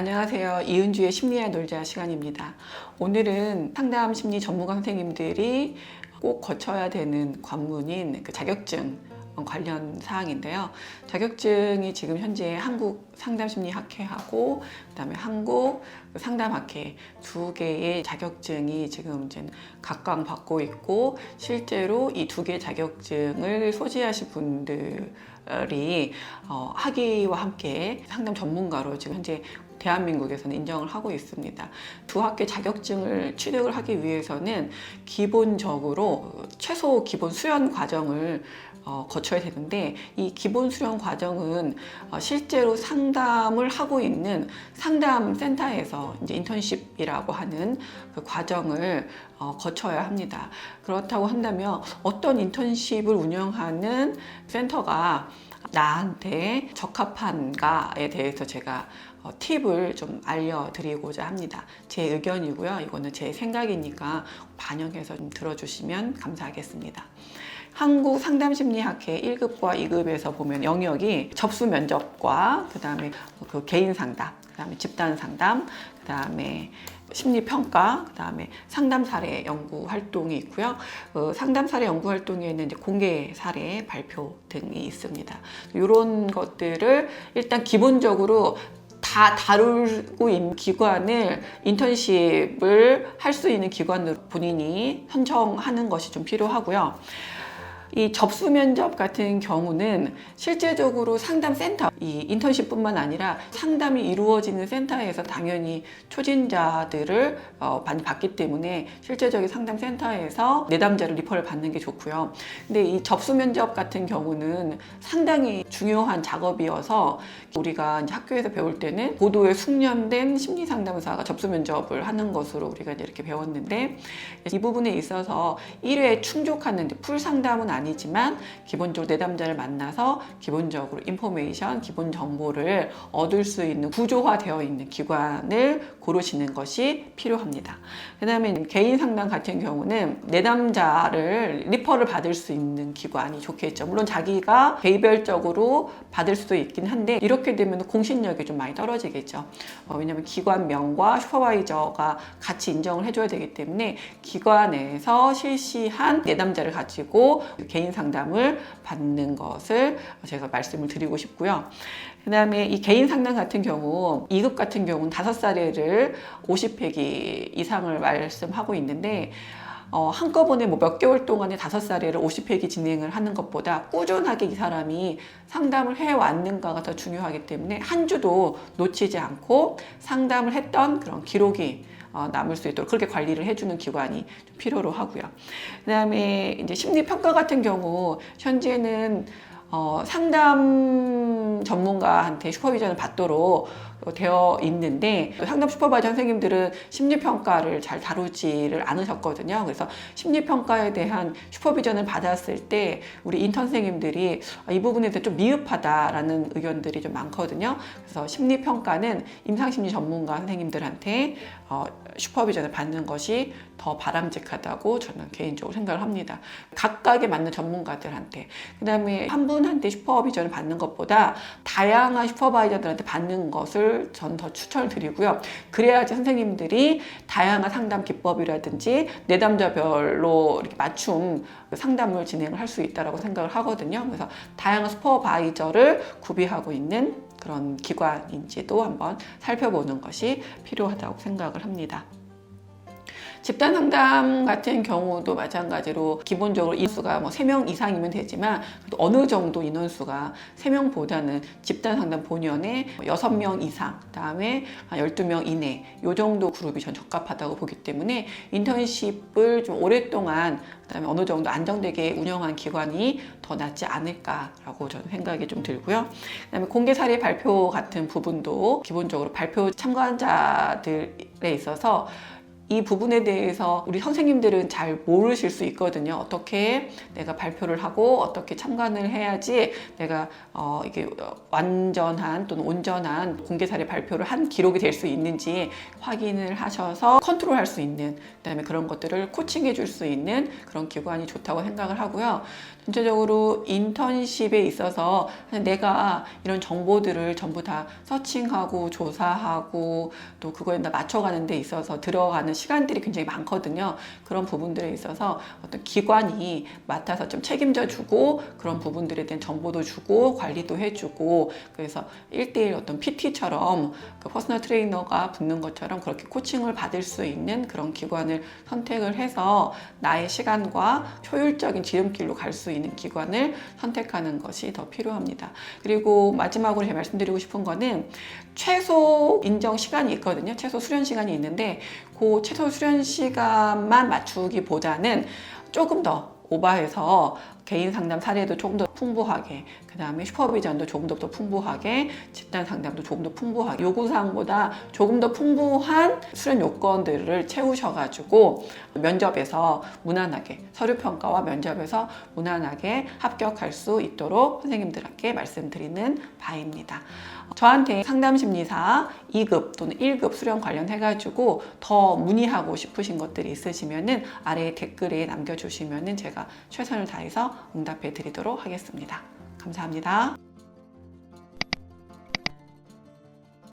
안녕하세요. 이은주의 심리와 놀자 시간입니다. 오늘은 상담 심리 전문가 선생님들이 꼭 거쳐야 되는 관문인 그 자격증 관련 사항인데요. 자격증이 지금 현재 한국 상담심리학회하고 그다음에 한국 상담학회 두 개의 자격증이 지금 이제 각각 받고 있고 실제로 이 두 개의 자격증을 소지하신 분들이 어, 학위와 함께 상담 전문가로 지금 현재 대한민국에서는 인정을 하고 있습니다. 두 학교 자격증을 취득을 하기 위해서는 기본적으로 최소 기본 수련 과정을 어, 거쳐야 되는데 이 기본 수련 과정은 어, 실제로 상담을 하고 있는 상담 센터에서 이제 인턴십이라고 하는 그 과정을 어, 거쳐야 합니다. 그렇다고 한다면 어떤 인턴십을 운영하는 센터가 나한테 적합한가에 대해서 제가 어, 팁을 좀 알려드리고자 합니다. 제 의견이고요. 이거는 제 생각이니까 반영해서 좀 들어주시면 감사하겠습니다. 한국 상담심리학회 1급과 2급에서 보면 영역이 접수 면접과 그다음에 그 개인 상담, 그다음에 집단 상담, 그다음에 심리 평가, 그 다음에 상담 사례 연구 활동이 있고요. 그 상담 사례 연구 활동에는 이제 공개 사례 발표 등이 있습니다. 이런 것들을 일단 기본적으로 다 다루고 있는 기관을 인턴십을 할 수 있는 기관으로 본인이 선정하는 것이 좀 필요하고요. 이 접수 면접 같은 경우는 실제적으로 상담 센터, 이 인턴십뿐만 아니라 상담이 이루어지는 센터에서 당연히 초진자들을 어, 많이 받기 때문에 실제적인 상담 센터에서 내담자를 리퍼를 받는 게 좋고요. 근데 이 접수 면접 같은 경우는 상당히 중요한 작업이어서 우리가 학교에서 배울 때는 고도의 숙련된 심리 상담사가 접수 면접을 하는 것으로 우리가 이렇게 배웠는데 이 부분에 있어서 1회에 충족하는 이제 풀 상담은 아니 지만 기본적으로 내담자를 만나서 기본적으로 인포메이션, 기본 정보를 얻을 수 있는 구조화되어 있는 기관을 고르시는 것이 필요합니다. 그 다음에 개인 상담 같은 경우는 내담자를 리퍼를 받을 수 있는 기관이 좋겠죠. 물론 자기가 개별적으로 받을 수도 있긴 한데 이렇게 되면 공신력이 좀 많이 떨어지겠죠. 어, 왜냐하면 기관명과 슈퍼바이저가 같이 인정을 해줘야 되기 때문에 기관에서 실시한 내담자를 가지고 개인 상담을 받는 것을 제가 말씀을 드리고 싶고요. 그 다음에 이 개인 상담 같은 경우 2급 같은 경우는 다섯 사례를 50회기 이상을 말씀하고 있는데 어, 한꺼번에 뭐 몇 개월 동안에 다섯 사례를 50회기 진행을 하는 것보다 꾸준하게 이 사람이 상담을 해왔는가가 더 중요하기 때문에 한 주도 놓치지 않고 상담을 했던 그런 기록이 어, 남을 수 있도록 그렇게 관리를 해주는 기관이 좀 필요로 하고요. 그 다음에 이제 심리 평가 같은 경우 현재는 어, 상담 전문가한테 슈퍼비전을 받도록 되어 있는데 상담 슈퍼바이저 선생님들은 심리평가를 잘 다루지를 않으셨거든요. 그래서 심리평가에 대한 슈퍼비전을 받았을 때 우리 인턴 선생님들이 이 부분에 대해 좀 미흡하다라는 의견들이 좀 많거든요. 그래서 심리평가는 임상심리 전문가 선생님들한테 어, 슈퍼비전을 받는 것이 더 바람직하다고 저는 개인적으로 생각을 합니다. 각각에 맞는 전문가들한테. 그 다음에 한 분한테 슈퍼비전을 받는 것보다 다양한 슈퍼바이저들한테 받는 것을 전 더 추천을 드리고요. 그래야지 선생님들이 다양한 상담 기법이라든지 내담자별로 이렇게 맞춤 상담을 진행을 할 수 있다고 생각을 하거든요. 그래서 다양한 슈퍼바이저를 구비하고 있는 그런 기관인지도 한번 살펴보는 것이 필요하다고 생각을 합니다. 집단 상담 같은 경우도 마찬가지로 기본적으로 인수가 뭐 3명 이상이면 되지만 어느 정도 인원수가 3명보다는 집단 상담 본연에 6명 이상, 그다음에 한 12명 이내 요 정도 그룹이 전 적합하다고 보기 때문에 인턴십을 좀 오랫동안 그다음에 어느 정도 안정되게 운영한 기관이 더 낫지 않을까라고 저는 생각이 좀 들고요. 그다음에 공개 사례 발표 같은 부분도 기본적으로 발표 참가자들에 있어서 이 부분에 대해서 우리 선생님들은 잘 모르실 수 있거든요. 어떻게 내가 발표를 하고 어떻게 참관을 해야지 내가 어, 이게 완전한 또는 온전한 공개 사례 발표를 한 기록이 될 수 있는지 확인을 하셔서 컨트롤할 수 있는 그다음에 그런 것들을 코칭해 줄 수 있는 그런 기관이 좋다고 생각을 하고요. 전체적으로 인턴십에 있어서 내가 이런 정보들을 전부 다 서칭하고 조사하고 또 그거에 맞춰가는 데 있어서 들어가는 시간들이 굉장히 많거든요. 그런 부분들에 있어서 어떤 기관이 맡아서 좀 책임져 주고 그런 부분들에 대한 정보도 주고 관리도 해주고 그래서 1대1 어떤 PT처럼 그 퍼스널 트레이너가 붙는 것처럼 그렇게 코칭을 받을 수 있는 그런 기관을 선택을 해서 나의 시간과 효율적인 지름길로 갈 수 있는 기관을 선택하는 것이 더 필요합니다. 그리고 마지막으로 제가 말씀드리고 싶은 거는 최소 인정 시간이 있거든요. 최소 수련 시간이 있는데 그 최소 수련 시간만 맞추기보다는 조금 더 오버해서 개인 상담 사례도 조금 더 풍부하게, 그 다음에 슈퍼비전도 조금 더, 더 풍부하게, 집단 상담도 조금 더 풍부하게, 요구사항보다 조금 더 풍부한 수련 요건들을 채우셔가지고 면접에서 무난하게, 서류평가와 면접에서 무난하게 합격할 수 있도록 선생님들께 말씀드리는 바입니다. 저한테 상담심리사 2급 또는 1급 수련 관련해가지고 더 문의하고 싶으신 것들이 있으시면은 아래 댓글에 남겨주시면은 제가 최선을 다해서 응답해 드리도록 하겠습니다. 감사합니다.